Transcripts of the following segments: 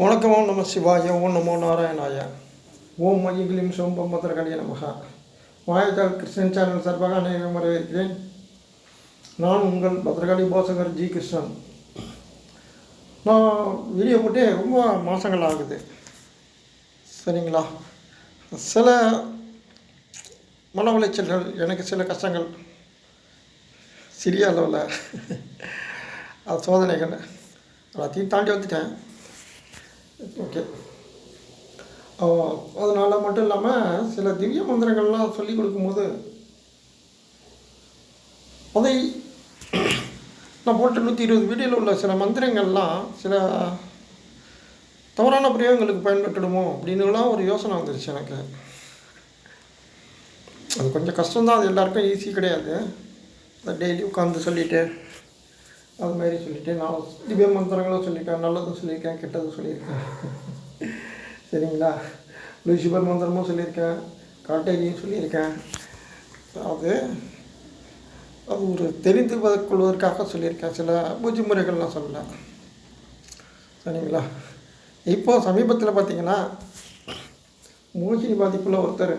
வணக்கம் ஓம் நம சிவாய ஓம் நமோ நாராயணாய. ஓம் மையகிலிம் சோம்பம் பத்திரகாளிய நமகா. வாயத்தால் கிருஷ்ணன் சேனல் சார்பாக அனைவரும் வரவேற்கிறேன். நான் உங்கள் பத்திரகாளி போசகர் ஜி கிருஷ்ணன். நான் வீடியோ போட்டு ரொம்ப மாதங்கள் ஆகுது. சரிங்களா? சில மன உளைச்சல்கள் எனக்கு சில கஷ்டங்கள். சிறிய அளவில். அது சோதனைகள். எல்லாத்தையும் தாண்டி வந்துட்டேன். ஓகே. அதனால் மட்டும் இல்லாமல் சில திவ்ய மந்திரங்கள்லாம் சொல்லி கொடுக்கும்போது அதை நான் போட்ட நூற்றி இருபது வீடியோவில் உள்ள சில மந்திரங்கள்லாம் சில தவறான பிரயோகங்களுக்கு பயன்பட்டுடுமோ அப்படின்னுலாம் ஒரு யோசனை வந்துருச்சு எனக்கு. அது கொஞ்சம் கஷ்டம்தான் அது எல்லாருக்கும் ஈஸி கிடையாது. டெய்லி உட்காந்து சொல்லிவிட்டு அது மாதிரி சொல்லிட்டு நான் திவ்ய மந்திரங்களும் சொல்லியிருக்கேன் நல்லதும் சொல்லியிருக்கேன் கெட்டதும் சொல்லியிருக்கேன். சரிங்களா? லூசிபர் மந்திரமும் சொல்லியிருக்கேன் காட்டேரியும் சொல்லியிருக்கேன். அது அது ஒரு தெரிந்து கொள்வதற்காக சொல்லியிருக்கேன். சில பூஜை முறைகள்லாம் சொல்லலை. சரிங்களா? இப்போ சமீபத்தில் பார்த்தீங்கன்னா மோகினி பாதிப்பில் ஒருத்தர்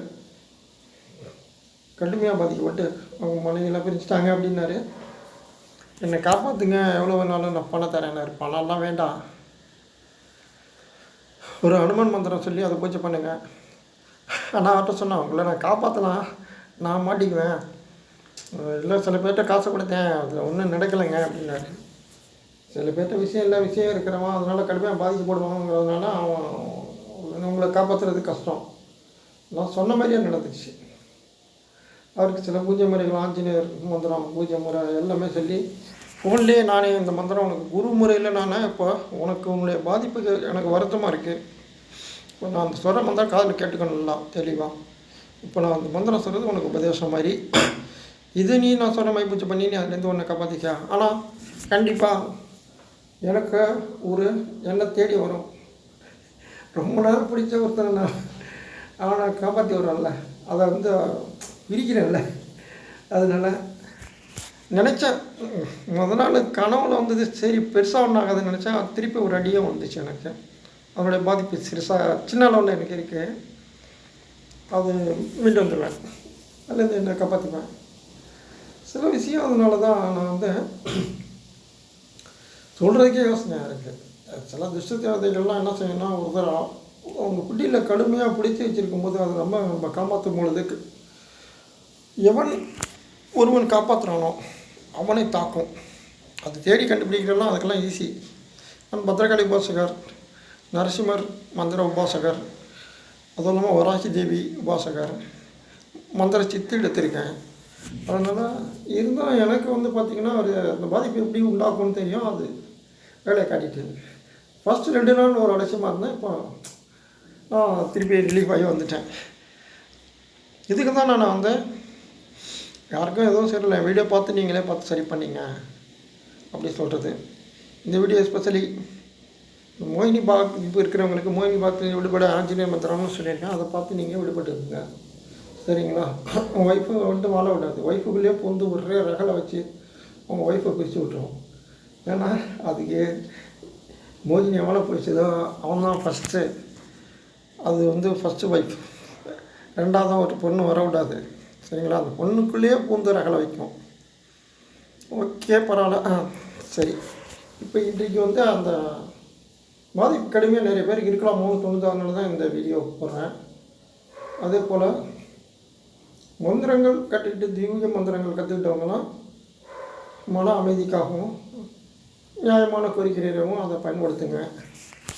கடுமையாக பாதிக்கப்பட்டு அவங்க மனைவியெல்லாம் பிரிச்சுட்டாங்க அப்படின்னாரு. என்னை காப்பாற்றுங்க எவ்வளோ வேணாலும் நான் பணம் தரேன்னாரு பணம்லாம் வேண்டாம். ஒரு அனுமன் மந்திரம் சொல்லி அதை பூஜை பண்ணுங்கள் ஆனால் அவர்கிட்ட சொன்னேன் உங்களை நான் காப்பாற்றலாம் நான் மாட்டிக்குவேன். இல்லை சில பேர்கிட்ட காசு கொடுத்தேன். அதில் ஒன்றும் நடக்கலைங்க அப்படின்னாரு. சில பேர்கிட்ட விஷயம் இல்லை விஷயம் இருக்கிறவன். அதனால் கடுமையாக பாதிக்கப்படுவாங்கிறதுனால அவன் உங்களை காப்பாற்றுறது கஷ்டம். நான் சொன்ன மாதிரியே நடந்துச்சு. அவருக்கு சில பூஜை முறைகள் ஆஞ்சநேயர் மந்திரம் பூஜை முறை எல்லாமே சொல்லி ஃபோன்லேயே நானே இந்த மந்திரம் உனக்கு குரு முறையில் நான் இப்போ உனக்கு உன்னுடைய பாதிப்புக்கு எனக்கு வருத்தமாக இருக்குது இப்போ நான் அந்த சொல்கிற மந்திரம் காதில் கேட்டுக்கணும்லாம் தெளிவாக இப்போ நான் அந்த மந்திரம் சொல்கிறது உனக்கு உபதேசம் மாதிரி. இது நீ நான் சொல்கிற மாதிரி பூஜை பண்ணி நீ அதுலேருந்து உன்னை காப்பாற்றிக்க ஆனால் கண்டிப்பாக எனக்கு ஒரு என்னை தேடி வரும். ரொம்ப நேரம் பிடிச்ச ஒருத்தனை நான் அவனை காப்பாற்றி வருவான்ல அதை வந்து விரிக்கிறேன்ல. அதனால் நினச்சேன் முத நாள் கனவுல வந்தது சரி பெருசாக ஒன்றும் ஆகாதுன்னு நினச்சேன் திருப்பி ஒரு அடியும் வந்துச்சு எனக்கு. அதனுடைய பாதிப்பு சிறுசாக சின்ன அளவில் எனக்கு இருக்குது அது மீண்டு வந்துடுவேன். அதுலேருந்து என்னை காப்பாற்றிப்பேன் சில விஷயம் அதனால தான் நான் வந்து சொல்கிறதுக்கே யோசனையாக இருக்குது சில துஷ்ட தேவதைகள்லாம் என்ன செய்யணும்னா ஒரு தரம் அவங்க குட்டியில் கடுமையாக பிடிச்சி வச்சுருக்கும் போது அது ரொம்ப நம்ம காப்பாற்றும் பொழுதுக்கு எவன் ஒருவன் காப்பாற்றுறானோ அவனை தாக்கும். அது தேடி கண்டுபிடிக்கிறதெல்லாம் அதுக்கெல்லாம் ஈஸி நான் பத்ரகாளி உபாசகர் நரசிம்மர் மந்திர உபாசகர் அதுவும் இல்லாமல் வராகி தேவி உபாசகர் மந்திர சித்து எடுத்திருக்கேன். அதனால் இருந்தால் எனக்கு வந்து பார்த்திங்கன்னா ஒரு அந்த பாதிப்பு எப்படி உண்டாக்கும்னு தெரியும். அது வேலையை காட்டிட்டு. ஃபஸ்ட்டு ரெண்டு நாள் ஒரு அலட்சியமாக இருந்தேன். இப்போ நான் திருப்பி ரிலீஃப் ஆகி வந்துட்டேன். இதுக்கு தான் நான் வந்து யாருக்கும் எதுவும் சரியில்லை. வீடியோ பார்த்து நீங்களே பார்த்து சரி பண்ணிங்க. அப்படி சொல்கிறது இந்த வீடியோ எஸ்பெஷலி மோகினி பாக் இப்போ இருக்கிறவங்களுக்கு மோகினி பார்த்து விடுபட ஆஞ்சநேய மந்திரம்னு சொல்லியிருக்கேன். அதை பார்த்து நீங்கள் விடுபட்டுருங்க சரிங்களா? உங்கள் ஒய்ஃபை வந்துட்டு வாழ விடாது. ஒய்ஃபுக்குள்ளேயே பூந்து விடுற ரகலை வச்சு உங்கள் ஒய்ஃபை பிரித்து விட்ருவோம் ஏன்னா அதுக்கு மோகினி எவ்வளோ பிடிச்சதோ அவன் தான் ஃபஸ்ட்டு அது வந்து ஃபஸ்ட்டு ஒய்ஃப் ரெண்டாவது ஒரு பொண்ணு வர விடாது. சரிங்களா? அந்த பொண்ணுக்குள்ளேயே பூந்து ரகலை வைக்கும். ஓகே பரவாயில்ல. ஆ சரி. இப்போ இன்றைக்கு வந்து அந்த பாதிப்பு கடுமையாக நிறைய பேருக்கு இருக்கலாமோன்னு தோணுது தான் இந்த வீடியோ போடுறேன். அதே போல் மந்திரங்கள் கற்றுக்கிட்டு திவ்ய மந்திரங்கள் கற்றுக்கிட்டவங்களாம் மன அமைதிக்காகவும் நியாயமான கோரிக்கையாகவும் அதை பயன்படுத்துங்க.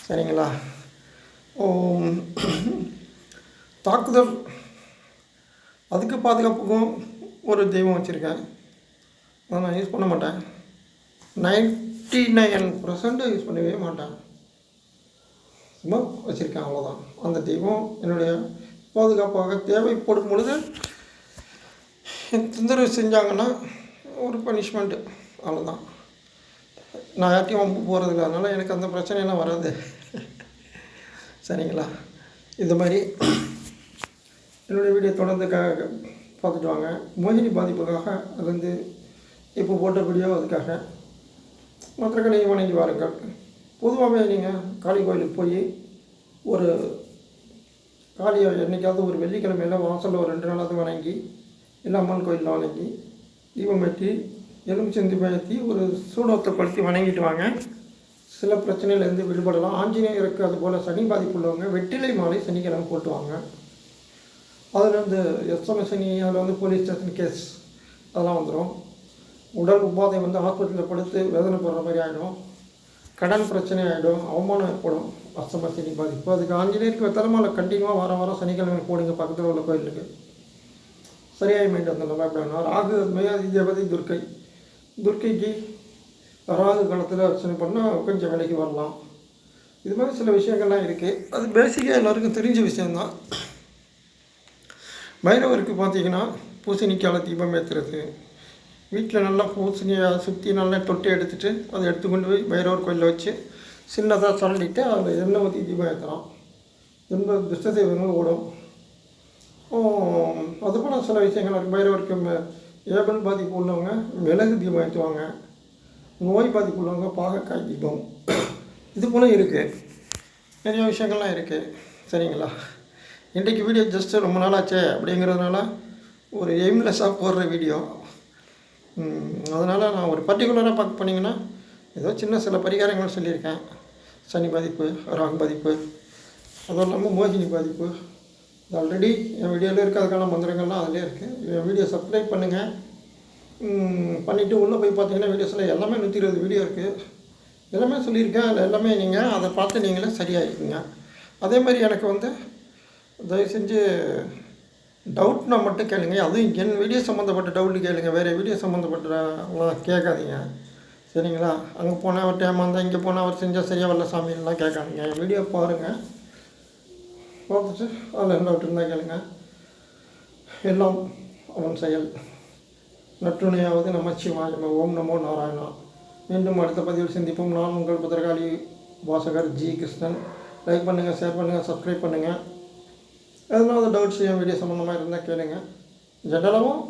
சரிங்களா? தாக்குதல் அதுக்கு பாதுகாப்புக்கும் ஒரு தெய்வம் வச்சுருக்கேன். அதை நான் யூஸ் பண்ண மாட்டேன். நைன்ட்டி நைன் பர்சன்ட் யூஸ் பண்ணவே மாட்டேன். சும்மா வச்சுருக்கேன் அவ்வளோதான் அந்த தெய்வம் என்னுடைய பாதுகாப்பாக தேவைப்படும் பொழுது தொந்தரவு செஞ்சாங்கன்னா ஒரு பனிஷ்மெண்ட்டு அவ்வளோதான் நான் யார்ட்டையும் வம்பு போகிறதில்ல அதனால் எனக்கு அந்த பிரச்சனையெல்லாம் வராது. சரிங்களா? இந்த மாதிரி என்னுடைய வீடியோ தொடர்ந்து க பார்த்துட்டு வாங்க. மோகினி பாதிப்புக்காக அது வந்து இப்போ போட்ட வீடியோ அதுக்காக மற்றக்கலையை வணங்கி வாருங்கள். பொதுவாகவே நீங்கள் காளி கோயிலுக்கு போய் ஒரு காளியை என்றைக்காவது ஒரு வெள்ளிக்கிழமையில் வாசலில் ஒரு ரெண்டு நாளாவது வணங்கி இல்லை அம்மன் கோயிலில் வணங்கி தீபம் ஏற்றி எலுமிச்சந்தி ஏற்றி ஒரு சூடத்தை படுத்தி வணங்கிட்டு வாங்க. சில பிரச்சனையிலேருந்து விடுபடலாம். ஆஞ்சநேயருக்கு அதுபோல் சனி பாதிப்பு உள்ளவங்க வெற்றிலை மாலை சனிக்கிழமை போட்டுவாங்க அதில் வந்து எஸ்எம்எஸ் அதில் வந்து போலீஸ் ஸ்டேஷன் கேஸ் அதெல்லாம் வந்துடும் உடல் உபாதை வந்து ஹாஸ்பிட்டலில் படுத்து வேதனைப்படுற மாதிரி ஆகிடும் கடன் பிரச்சனை ஆகிடும் அவமானம் ஏற்படும் அஸ்தம சனி பாதிப்பு அதுக்கு ஆஞ்சநேயருக்கு வெத்தலமால கண்டினியூவாக வாரம் வாரம் சனிக்கிழமை போடுங்க பக்கத்தில் உள்ள கோயிலுக்கு சரியாகி மைண்ட் வந்துடும் பயப்படணும் ராகு மேயாதி தேவதை துர்க்கை துர்க்கைக்கு ராகு காலத்தில் அர்ச்சனை பண்ணால் கொஞ்சம் விலைக்கு வரலாம் இது மாதிரி சில விஷயங்கள்லாம் இருக்குது அது பேசிக்காக எல்லாருக்கும் தெரிஞ்ச விஷயந்தான் பைரவருக்கு பார்த்தீங்கன்னா பூசணிக்கால தீபம் ஏற்றுறது வீட்டில் நல்லா பூசணியை சுற்றி நல்லா தொட்டி எடுத்துட்டு அதை எடுத்து கொண்டு போய் பைரவர் கோயிலில் வச்சு சின்னதாக சொல்லிட்டு அதில் எண்ணெய் ஊற்றி தீபம் ஏற்றலாம் எந்த துஷ்ட தெய்வங்களும் ஓடும் அதுபோல் சில விஷயங்கள் இருக்குது பைரவருக்கு ஏபல் பாதிப்பு உள்ளவங்க மிளகு தீபம் ஏற்றுவாங்க நோய் பாதிப்பு உள்ளவங்க பாகக்காய் தீபம். இது போல் இருக்குது நிறைய விஷயங்கள்லாம் இருக்குது சரிங்களா? இன்றைக்கு வீடியோ ஜஸ்ட்டு ரொம்ப நாளாச்சே அப்படிங்கிறதுனால ஒரு எய்ம்லெஸ்ஸாக போடுற வீடியோ அதனால் நான் ஒரு பர்டிகுலராக பார்க்க போனீங்கன்னா ஏதோ சின்ன சில பரிகாரங்கள் சொல்லியிருக்கேன். சனி பாதிப்பு ராகு பாதிப்பு அதுவும் இல்லாமல் மோகினி பாதிப்பு. இது ஆல்ரெடி என் வீடியோவில் இருக்க அதுக்கான மந்திரங்கள்லாம் அதிலே இருக்குது என் வீடியோ சப்ஸ்கிரைப் பண்ணுங்கள் பண்ணிவிட்டு உள்ளே போய் பார்த்தீங்கன்னா வீடியோஸில் எல்லாமே நூற்றி இருபது வீடியோ இருக்குது எல்லாமே சொல்லியிருக்கேன். அதில் எல்லாமே நீங்கள் அதை பார்த்து நீங்களே சரியாயிருக்குங்க அதே மாதிரி எனக்கு வந்து தயவு செஞ்சு டவுட்னா மட்டும் கேளுங்க. அதுவும் என் வீடியோ சம்மந்தப்பட்ட டவுட்டு கேளுங்க. வேறு வீடியோ சம்மந்தப்பட்டலாம் கேட்காதீங்க. சரிங்களா? அங்கே போனால் அவர் இருந்தால் இங்கே போனால் அவர் செஞ்சால் சரியாக வரல சாமியெல்லாம் கேட்காதீங்க. என் வீடியோ பாருங்கள் பார்த்துட்டு அதில் என்ன டவுட் இருந்தால் கேளுங்க. எல்லாம் அவன் செயல். நற்றுணையாவது நம்ம சிவாயம் ஓம் நமோ நாராயணா. மீண்டும் அடுத்த பதிவில் சந்திப்போம். நான் உங்கள் பத்திரகாளி வாசகர் ஜி கிருஷ்ணன். லைக் பண்ணுங்கள் ஷேர் பண்ணுங்கள் சப்ஸ்கிரைப் பண்ணுங்கள் எதனாவது டவுட்ஸ் என் வீடியோ சம்மந்தமாக இருந்தால் கேளுங்க. ஜெனரலாகவும்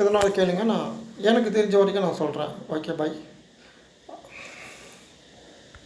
எதனாவது கேளுங்க நான் எனக்கு தெரிஞ்ச வரைக்கும் நான் சொல்கிறேன் ஓகே பாய்